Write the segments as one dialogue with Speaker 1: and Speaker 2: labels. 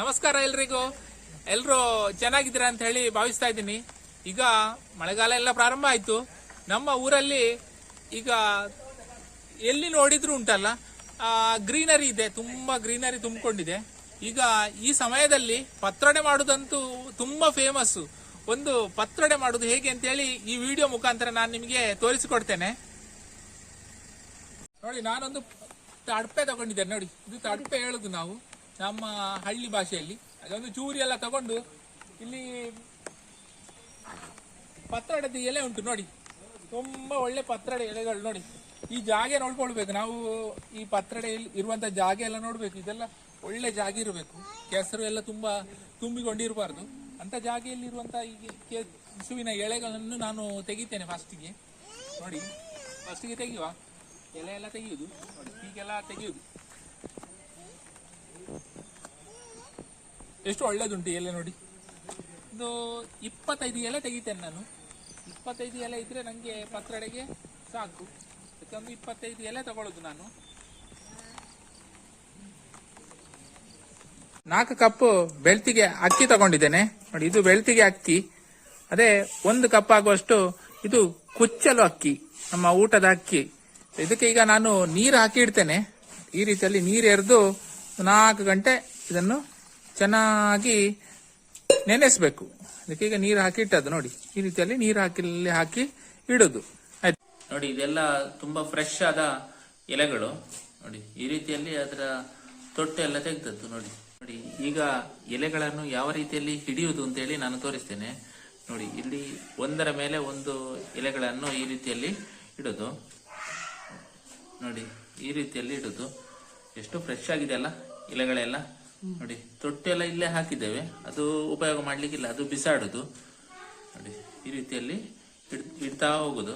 Speaker 1: ನಮಸ್ಕಾರ ಎಲ್ರಿಗೂ. ಎಲ್ಲರೂ ಚೆನ್ನಾಗಿದ್ದೀರಾ ಅಂತ ಹೇಳಿ ಭಾವಿಸ್ತಾ ಇದ್ದೀನಿ. ಈಗ ಮಳೆಗಾಲ ಎಲ್ಲ ಪ್ರಾರಂಭ ಆಯಿತು. ನಮ್ಮ ಊರಲ್ಲಿ ಈಗ ಎಲ್ಲಿ ನೋಡಿದ್ರು ಉಂಟಲ್ಲ ಗ್ರೀನರಿ ಇದೆ, ತುಂಬ ಗ್ರೀನರಿ ತುಂಬಿಕೊಂಡಿದೆ. ಈಗ ಈ ಸಮಯದಲ್ಲಿ ಪತ್ರೊಡೆ ಮಾಡುವುದಂತೂ ತುಂಬ ಫೇಮಸ್ ಒಂದು ಪತ್ರೊಡೆ ಮಾಡೋದು ಹೇಗೆ ಅಂತ ಹೇಳಿ ಈ ವಿಡಿಯೋ ಮುಖಾಂತರ ನಾನು ನಿಮಗೆ ತೋರಿಸಿಕೊಡ್ತೇನೆ. ನೋಡಿ, ನಾನೊಂದು ತಡಪೆ ತಗೊಂಡಿದ್ದೇನೆ. ನೋಡಿ, ಇದು ತಡಪೆ ಹೇಳುದು ನಾವು. ನಮ್ಮ ಹಳ್ಳಿ ಭಾಷೆಯಲ್ಲಿ, ಅದೊಂದು ಚೂರಿ ಎಲ್ಲ ತಗೊಂಡು ಇಲ್ಲಿ ಪತ್ರಡದ ಎಲೆ ಉಂಟು ನೋಡಿ. ತುಂಬಾ ಒಳ್ಳೆ ಪತ್ರಡೆ ಎಲೆಗಳು ನೋಡಿ. ಈ ಜಾಗೆ ನೋಡ್ಕೊಳ್ಬೇಕು. ನಾವು ಈ ಪತ್ರಡೆಯಲ್ಲಿ ಇರುವಂತ ಜಾಗ ಎಲ್ಲ ನೋಡ್ಬೇಕು. ಇದೆಲ್ಲ ಒಳ್ಳೆ ಜಾಗ ಇರಬೇಕು. ಕೆಸರು ಎಲ್ಲ ತುಂಬಾ ತುಂಬಿಕೊಂಡಿರಬಾರ್ದು. ಅಂತ ಜಾಗೆಯಲ್ಲಿ ಇರುವಂತ ಈ ಕೆಸುವಿನ ಎಳೆಗಳನ್ನು ನಾನು ತೆಗಿತೇನೆ ಫಸ್ಟಿಗೆ ನೋಡಿ. ಫಸ್ಟಿಗೆ ತೆಗೆಯುವ. ಎಲೆ ಎಲ್ಲ ತೆಗೆಯುವುದು ನೋಡಿ, ಹೀಗೆಲ್ಲ ತೆಗೆಯುವುದು ಎಷ್ಟು ಒಳ್ಳೇದುಂಟು ಎಲೆ ನೋಡಿ. ಇದು ಇಪ್ಪತ್ತೈದು ಎಲೆ ತೆಗಿತೇನೆ ನಾನು. ಇಪ್ಪತ್ತೈದು ಎಲೆ ಇದ್ರೆ ನನಗೆ ಪತ್ರಡೆಗೆ ಸಾಕು. ಯಾಕಂದ್ರೆ ಇಪ್ಪತ್ತೈದು ಎಲೆ ತಗೊಳ್ಳೋದು ನಾನು. ನಾಲ್ಕು ಕಪ್ ಬೆಳ್ತಿಗೆ ಅಕ್ಕಿ ತಗೊಂಡಿದ್ದೇನೆ. ನೋಡಿ, ಇದು ಬೆಳ್ತಿಗೆ ಅಕ್ಕಿ. ಅದೇ ಒಂದು ಕಪ್ ಆಗುವಷ್ಟು ಇದು ಕುಚ್ಚಲು ಅಕ್ಕಿ, ನಮ್ಮ ಊಟದ ಅಕ್ಕಿ. ಇದಕ್ಕೆ ಈಗ ನಾನು ನೀರು ಹಾಕಿ ಇಡ್ತೇನೆ. ಈ ರೀತಿಯಲ್ಲಿ ನೀರು ಎರೆದು ನಾಲ್ಕು ಗಂಟೆ ಇದನ್ನು ಚೆನ್ನಾಗಿ ನೆನೆಸ್ಬೇಕು. ಅದಕ್ಕೆ ಈಗ ನೀರು ಹಾಕಿ ಇಟ್ಟದ್ದು ನೋಡಿ. ಈ ರೀತಿಯಲ್ಲಿ ನೀರು ಹಾಕಿ ಹಾಕಿ ಇಡೋದು. ಆಯ್ತು. ನೋಡಿ, ಇದೆಲ್ಲ ತುಂಬಾ ಫ್ರೆಶ್ ಆದ ಎಲೆಗಳು. ನೋಡಿ, ಈ ರೀತಿಯಲ್ಲಿ ಅದರ ತೊಟ್ಟು ಎಲ್ಲ ತೆಗೆದದ್ದು ನೋಡಿ. ನೋಡಿ, ಈಗ ಎಲೆಗಳನ್ನು ಯಾವ ರೀತಿಯಲ್ಲಿ ಹಿಡಿಯುವುದು ಅಂತ ಹೇಳಿ ನಾನು ತೋರಿಸ್ತೇನೆ. ನೋಡಿ, ಇಲ್ಲಿ ಒಂದರ ಮೇಲೆ ಒಂದು ಎಲೆಗಳನ್ನು ಈ ರೀತಿಯಲ್ಲಿ ಇಡೋದು. ನೋಡಿ, ಈ ರೀತಿಯಲ್ಲಿ ಇಡೋದು. ಎಷ್ಟು ಫ್ರೆಶ್ ಆಗಿದೆ ಅಲ್ಲ ಎಲೆಗಳೆಲ್ಲ. ನೋಡಿ ತೊಟ್ಟೆಲ್ಲ ಇಲ್ಲೇ ಹಾಕಿದ್ದೇವೆ. ಅದು ಉಪಯೋಗ ಮಾಡ್ಲಿಕ್ಕಿಲ್ಲ ಅದು ಬಿಸಾಡುದು. ನೋಡಿ ಈ ರೀತಿಯಲ್ಲಿ ಇಡ್- ಇಡ್ತಾ ಹೋಗುದು.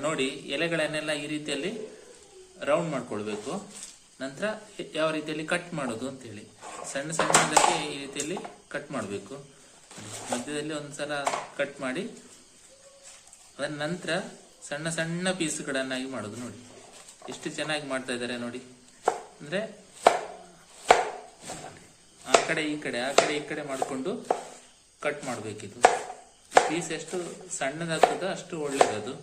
Speaker 1: ನೋಡಿ ಎಲೆಗಳನ್ನೆಲ್ಲ ಈ ರೀತಿಯಲ್ಲಿ ರೌಂಡ್ ಮಾಡ್ಕೊಳ್ಬೇಕು. ನಂತರ ಯಾವ ರೀತಿಯಲ್ಲಿ ಕಟ್ ಮಾಡೋದು ಅಂತ ಹೇಳಿ ಸಣ್ಣ ಸಣ್ಣದಕ್ಕೆ ಈ ರೀತಿಯಲ್ಲಿ ಕಟ್ ಮಾಡಬೇಕು. ಮಧ್ಯದಲ್ಲಿ ಒಂದ್ಸಲ ಕಟ್ ಮಾಡಿ ಅದರ ನಂತರ ಸಣ್ಣ ಸಣ್ಣ ಪೀಸ್ಗಳನ್ನಾಗಿ ಮಾಡೋದು ನೋಡಿ. ಎಷ್ಟು ಚೆನ್ನಾಗಿ ಮಾಡ್ತಾ ಇದ್ದಾರೆ ನೋಡಿ. ಅಂದ್ರೆ ಆ ಕಡೆ ಈ ಕಡೆ, ಆ ಕಡೆ ಈ ಕಡೆ ಮಾಡಿಕೊಂಡು ಕಟ್ ಮಾಡಬೇಕಿದು. ಪೀಸ್ ಎಷ್ಟು ಸಣ್ಣದಾಗ್ತದೋ ಅಷ್ಟು ಒಳ್ಳೇದದು.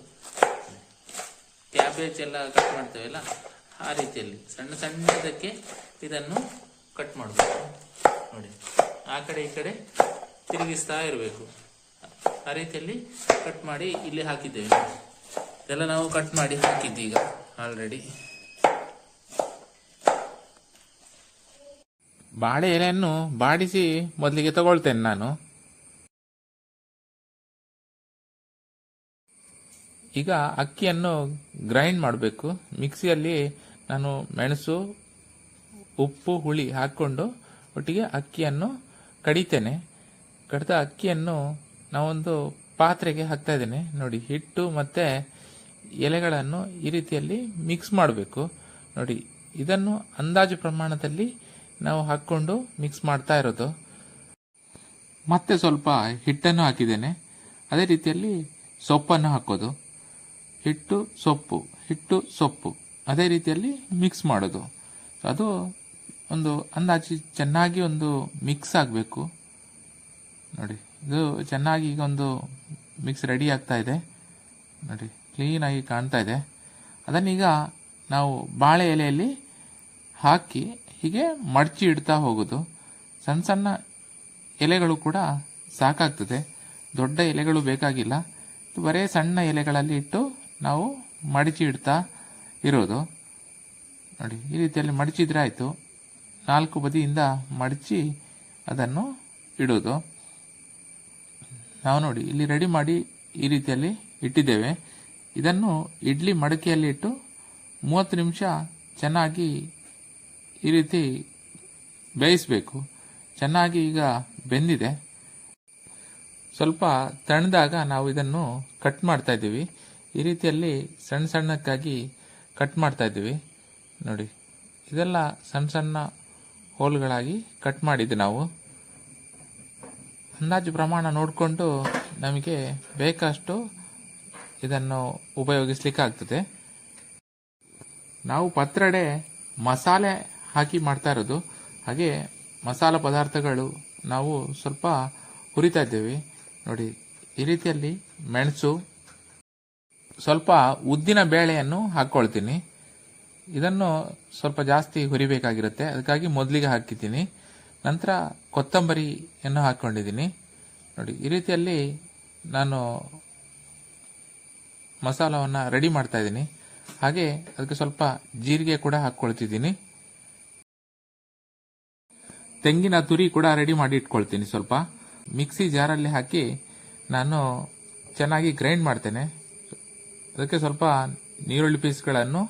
Speaker 1: ಕ್ಯಾಬೇಜ್ ಎಲ್ಲ ಕಟ್ ಮಾಡ್ತೇವಲ್ಲ, ಆ ರೀತಿಯಲ್ಲಿ ಸಣ್ಣ ಸಣ್ಣದಕ್ಕೆ ಇದನ್ನು ಕಟ್ ಮಾಡಬೇಕು. ನೋಡಿ, ಆ ಕಡೆ ಈ ಕಡೆ ತಿರುಗಿಸ್ತಾ ಇರಬೇಕು. ಆ ರೀತಿಯಲ್ಲಿ ಕಟ್ ಮಾಡಿ ಇಲ್ಲಿ ಹಾಕಿದ್ದೇವೆ. ಇದೆಲ್ಲ ನಾವು ಕಟ್ ಮಾಡಿ ಹಾಕಿದ್ದು ಈಗ ಆಲ್ರೆಡಿ ಬಾಳೆ ಎಲೆಯನ್ನು ಬಾಡಿಸಿ ಮೊದಲಿಗೆ ತಗೊಳ್ತೇನೆ ನಾನು. ಈಗ ಅಕ್ಕಿಯನ್ನು ಗ್ರೈಂಡ್ ಮಾಡಬೇಕು. ಮಿಕ್ಸಿಯಲ್ಲಿ ನಾನು ಮೆಣಸು, ಉಪ್ಪು, ಹುಳಿ ಹಾಕ್ಕೊಂಡು ಒಟ್ಟಿಗೆ ಅಕ್ಕಿಯನ್ನು ಕಡಿತೇನೆ. ಕಡಿದ ಅಕ್ಕಿಯನ್ನು ನಾವೊಂದು ಪಾತ್ರೆಗೆ ಹಾಕ್ತಾ ಇದ್ದೇನೆ. ನೋಡಿ, ಹಿಟ್ಟು ಮತ್ತೆ ಎಲೆಗಳನ್ನು ಈ ರೀತಿಯಲ್ಲಿ ಮಿಕ್ಸ್ ಮಾಡಬೇಕು. ನೋಡಿ, ಇದನ್ನು ಅಂದಾಜು ಪ್ರಮಾಣದಲ್ಲಿ ನಾವು ಹಾಕ್ಕೊಂಡು ಮಿಕ್ಸ್ ಮಾಡ್ತಾ ಇರೋದು. ಮತ್ತೆ ಸ್ವಲ್ಪ ಹಿಟ್ಟನ್ನು ಹಾಕಿದ್ದೇನೆ. ಅದೇ ರೀತಿಯಲ್ಲಿ ಸೊಪ್ಪನ್ನು ಹಾಕೋದು. ಹಿಟ್ಟು, ಸೊಪ್ಪು ಹಿಟ್ಟು, ಸೊಪ್ಪು. ಅದೇ ರೀತಿಯಲ್ಲಿ ಮಿಕ್ಸ್ ಮಾಡೋದು. ಅದು ಒಂದು ಅಂದಾಜು ಚೆನ್ನಾಗಿ ಒಂದು ಮಿಕ್ಸ್ ಆಗಬೇಕು. ನೋಡಿ, ಇದು ಚೆನ್ನಾಗಿ ಈಗ ಒಂದು ಮಿಕ್ಸ್ ರೆಡಿ ಆಗ್ತಾ ಇದೆ. ನೋಡಿ. ಕ್ಲೀನಾಗಿ ಕಾಣ್ತಾ ಇದೆ. ಅದನ್ನೀಗ ನಾವು ಬಾಳೆ ಎಲೆಯಲ್ಲಿ ಹಾಕಿ ಹೀಗೆ ಮಡಚಿ ಇಡ್ತಾ ಹೋಗೋದು. ಸಣ್ಣ ಸಣ್ಣ ಎಲೆಗಳು ಕೂಡ ಸಾಕಾಗ್ತದೆ. ದೊಡ್ಡ ಎಲೆಗಳು ಬೇಕಾಗಿಲ್ಲ. ಬರೇ ಸಣ್ಣ ಎಲೆಗಳಲ್ಲಿ ಇಟ್ಟು ನಾವು ಮಡಚಿ ಇಡ್ತಾ ಇರೋದು. ನೋಡಿ, ಈ ರೀತಿಯಲ್ಲಿ ಮಡಚಿದ್ರೆ ಆಯಿತು. ನಾಲ್ಕು ಬದಿಯಿಂದ ಮಡಚಿ ಅದನ್ನು ಇಡೋದು. ನಾವು ನೋಡಿ, ಇಲ್ಲಿ ರೆಡಿ ಮಾಡಿ ಈ ರೀತಿಯಲ್ಲಿ ಇಟ್ಟಿದ್ದೇವೆ. ಇದನ್ನು ಇಡ್ಲಿ ಮಡಕೆಯಲ್ಲಿ ಇಟ್ಟು ಮೂವತ್ತು ನಿಮಿಷ ಚೆನ್ನಾಗಿ ಈ ರೀತಿ ಬೇಯಿಸಬೇಕು. ಚೆನ್ನಾಗಿ ಈಗ ಬೆಂದಿದೆ. ಸ್ವಲ್ಪ ತಣ್ಣದಾಗ ನಾವು ಇದನ್ನು ಕಟ್ ಮಾಡ್ತಾ ಇದ್ದೀವಿ. ಈ ರೀತಿಯಲ್ಲಿ ಸಣ್ಣ ಸಣ್ಣಕ್ಕಾಗಿ ಕಟ್ ಮಾಡ್ತಾ ಇದ್ದೀವಿ. ನೋಡಿ, ಇದೆಲ್ಲ ಸಣ್ಣ ಸಣ್ಣ ಹೋಲ್ಗಳಾಗಿ ಕಟ್ ಮಾಡಿದ್ದು ನಾವು. ಅಂದಾಜು ಪ್ರಮಾಣ ನೋಡಿಕೊಂಡು ನಮಗೆ ಬೇಕಷ್ಟು ಇದನ್ನು ಉಪಯೋಗಿಸ್ಲಿಕ್ಕೆ ಆಗ್ತದೆ ನಾವು ಪತ್ರಡೆ ಮಸಾಲೆ ಹಾಕಿ ಮಾಡ್ತಾ ಇರೋದು. ಹಾಗೆ ಮಸಾಲೆ ಪದಾರ್ಥಗಳು ನಾವು ಸ್ವಲ್ಪ ಹುರಿತಾ ಇದ್ದೇವೆ. ನೋಡಿ, ಈ ರೀತಿಯಲ್ಲಿ ಮೆಣಸು, ಸ್ವಲ್ಪ ಉದ್ದಿನ ಬೇಳೆಯನ್ನು ಹಾಕ್ಕೊಳ್ತೀನಿ. ಇದನ್ನು ಸ್ವಲ್ಪ ಜಾಸ್ತಿ ಹುರಿಬೇಕಾಗಿರುತ್ತೆ. ಅದಕ್ಕಾಗಿ ಮೊದಲಿಗೆ ಹಾಕಿದ್ದೀನಿ. ನಂತರ ಕೊತ್ತಂಬರಿಯನ್ನು ಹಾಕ್ಕೊಂಡಿದ್ದೀನಿ. ನೋಡಿ, ಈ ರೀತಿಯಲ್ಲಿ ನಾನು ಮಸಾಲವನ್ನು ರೆಡಿ ಮಾಡ್ತಾ ಇದ್ದೀನಿ. ಹಾಗೆ ಅದಕ್ಕೆ ಸ್ವಲ್ಪ ಜೀರಿಗೆ ಕೂಡ ಹಾಕ್ಕೊಳ್ತಿದ್ದೀನಿ. ತೆಂಗಿನ ತುರಿ ಕೂಡ ರೆಡಿ ಮಾಡಿ ಇಟ್ಕೊಳ್ತೀನಿ ಸ್ವಲ್ಪ. ಮಿಕ್ಸಿ ಜಾರಲ್ಲಿ ಹಾಕಿ ನಾನು ಚೆನ್ನಾಗಿ ಗ್ರೈಂಡ್ ಮಾಡ್ತೇನೆ. ಅದಕ್ಕೆ ಸ್ವಲ್ಪ ನೀರುಳ್ಳಿ ಪೀಸ್ಗಳನ್ನು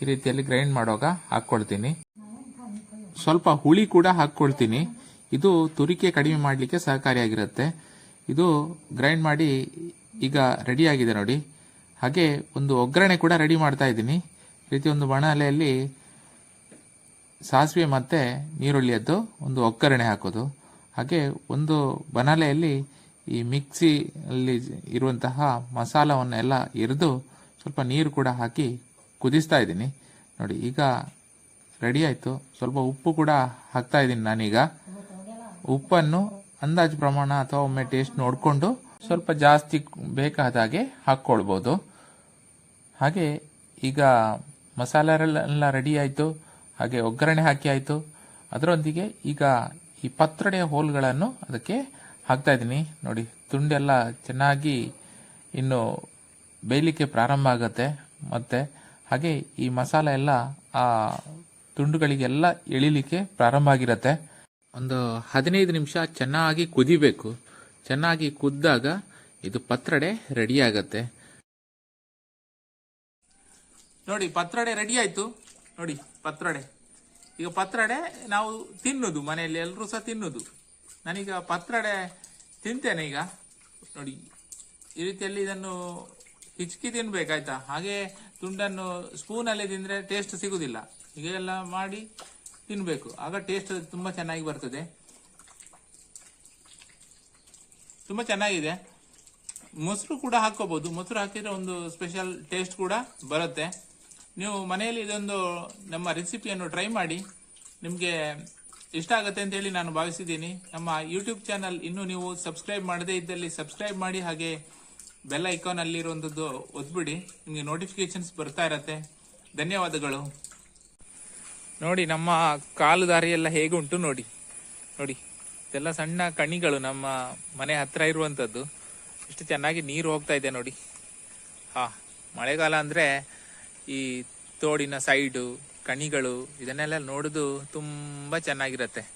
Speaker 1: ಈ ರೀತಿಯಲ್ಲಿ ಗ್ರೈಂಡ್ ಮಾಡುವಾಗ ಹಾಕ್ಕೊಳ್ತೀನಿ. ಸ್ವಲ್ಪ ಹುಳಿ ಕೂಡ ಹಾಕ್ಕೊಳ್ತೀನಿ. ಇದು ತುರಿಕೆ ಕಡಿಮೆ ಮಾಡಲಿಕ್ಕೆ ಸಹಕಾರಿಯಾಗಿರುತ್ತೆ. ಇದು ಗ್ರೈಂಡ್ ಮಾಡಿ ಈಗ ರೆಡಿಯಾಗಿದೆ ನೋಡಿ. ಹಾಗೆ ಒಂದು ಒಗ್ಗರಣೆ ಕೂಡ ರೆಡಿ ಮಾಡ್ತಾ ಇದ್ದೀನಿ. ರೀತಿ ಒಂದು ಬಾಣಲೆಯಲ್ಲಿ ಸಾಸಿವೆ ಮತ್ತು ನೀರುಳ್ಳಿಯದ್ದು ಒಂದು ಒಗ್ಗರಣೆ ಹಾಕೋದು. ಹಾಗೆ ಒಂದು ಬನಾಲೆಯಲ್ಲಿ ಈ ಮಿಕ್ಸಿಯಲ್ಲಿ ಇರುವಂತಹ ಮಸಾಲವನ್ನೆಲ್ಲ ಎರೆದು ಸ್ವಲ್ಪ ನೀರು ಕೂಡ ಹಾಕಿ ಕುದಿಸ್ತಾ ಇದ್ದೀನಿ. ನೋಡಿ, ಈಗ ರೆಡಿ ಆಯಿತು. ಸ್ವಲ್ಪ ಉಪ್ಪು ಕೂಡ ಹಾಕ್ತಾ ಇದ್ದೀನಿ ನಾನೀಗ. ಉಪ್ಪನ್ನು ಅಂದಾಜು ಪ್ರಮಾಣ ಅಥವಾ ಒಮ್ಮೆ ಟೇಸ್ಟ್ ನೋಡಿಕೊಂಡು ಸ್ವಲ್ಪ ಜಾಸ್ತಿ ಬೇಕಾದ ಹಾಗೆ ಹಾಕ್ಕೊಳ್ಬೋದು. ಹಾಗೆ ಈಗ ಮಸಾಲೆಲ್ಲ ರೆಡಿ ಆಯಿತು. ಹಾಗೆ ಒಗ್ಗರಣೆ ಹಾಕಿ ಆಯಿತು. ಅದರೊಂದಿಗೆ ಈಗ ಈ ಪತ್ರೊಡೆಯ ಹೋಲ್ಗಳನ್ನು ಅದಕ್ಕೆ ಹಾಕ್ತಾ ಇದ್ದೀನಿ. ನೋಡಿ, ತುಂಡೆಲ್ಲ ಚೆನ್ನಾಗಿ ಇನ್ನು ಬೇಯಲಿಕ್ಕೆ ಪ್ರಾರಂಭ ಆಗುತ್ತೆ. ಮತ್ತು ಹಾಗೆ ಈ ಮಸಾಲೆ ಎಲ್ಲ ಆ ತುಂಡುಗಳಿಗೆಲ್ಲ ಎಳಿಲಿಕ್ಕೆ ಪ್ರಾರಂಭ ಆಗಿರುತ್ತೆ. ಒಂದು ಹದಿನೈದು ನಿಮಿಷ ಚೆನ್ನಾಗಿ ಕುದಿಬೇಕು. ಚೆನ್ನಾಗಿ ಕುದ್ದಾಗ ಇದು ಪತ್ರಡೆ ರೆಡಿ ಆಗತ್ತೆ. ನೋಡಿ, ಪತ್ರಡೆ ರೆಡಿ ಆಯ್ತು. ನೋಡಿ, ಪತ್ರಡೆ. ಈಗ ಪತ್ರಡೆ ನಾವು ತಿನ್ನುದು, ಮನೆಯಲ್ಲಿ ಎಲ್ಲರೂ ಸಹ ತಿನ್ನುದು. ನಾನೀಗ ಪತ್ರಡೆ ತಿಂತೇನೆ ಈಗ. ನೋಡಿ, ಈ ರೀತಿಯಲ್ಲಿ ಇದನ್ನು ಹಿಚ್ಕಿ ತಿನ್ಬೇಕಾಯ್ತಾ? ಹಾಗೆ ತುಂಡನ್ನು ಸ್ಪೂನಲ್ಲಿ ತಿಂದ್ರೆ ಟೇಸ್ಟ್ ಸಿಗುದಿಲ್ಲ. ಹೀಗೆಲ್ಲ ಮಾಡಿ ತಿನ್ಬೇಕು. ಆಗ ಟೇಸ್ಟ್ ತುಂಬಾ ಚೆನ್ನಾಗಿ ಬರ್ತದೆ. ತುಂಬಾ ಚೆನ್ನಾಗಿದೆ. ಮೊಸರು ಕೂಡ ಹಾಕೋಬಹುದು ಮೊಸರು ಹಾಕಿದ್ರೆ ಒಂದು ಸ್ಪೆಷಲ್ ಟೇಸ್ಟ್ ಕೂಡ ಬರುತ್ತೆ. ನೀವು ಮನೆಯಲ್ಲಿ ಇದೊಂದು ನಮ್ಮ ರೆಸಿಪಿಯನ್ನು ಟ್ರೈ ಮಾಡಿ ನಿಮಗೆ ಇಷ್ಟ ಆಗುತ್ತೆ ಅಂತ ಹೇಳಿ ನಾನು ಭಾವಿಸಿದ್ದೀನಿ. ನಮ್ಮ ಯೂಟ್ಯೂಬ್ ಚಾನಲ್ ಇನ್ನೂ ನೀವು ಸಬ್ಸ್ಕ್ರೈಬ್ ಮಾಡದೇ ಇದ್ದಲ್ಲಿ ಸಬ್ಸ್ಕ್ರೈಬ್ ಮಾಡಿ ಹಾಗೆ ಬೆಲ್ ಐಕಾನ್ ಅಲ್ಲಿರುವಂಥದ್ದು ಒದ್ಬಿಡಿ. ನಿಮಗೆ ನೋಟಿಫಿಕೇಶನ್ಸ್ ಬರ್ತಾ ಇರತ್ತೆ. ಧನ್ಯವಾದಗಳು. ನೋಡಿ, ನಮ್ಮ ಕಾಲು ದಾರಿಯೆಲ್ಲ ಹೇಗುಂಟು ನೋಡಿ. ನೋಡಿ. ಇದೆಲ್ಲ ಸಣ್ಣ ಕಣಿಗಳು ನಮ್ಮ ಮನೆ ಹತ್ರ ಇರುವಂತದ್ದು. ಎಷ್ಟು ಚೆನ್ನಾಗಿ ನೀರು ಹೋಗ್ತಾ ಇದೆ ನೋಡಿ. ಹಾ, ಮಳೆಗಾಲ ಅಂದ್ರೆ ಈ ತೋಡಿನ ಸೈಡು ಕಣಿಗಳು, ಇದನ್ನೆಲ್ಲ ನೋಡುದು ತುಂಬಾ ಚೆನ್ನಾಗಿರತ್ತೆ.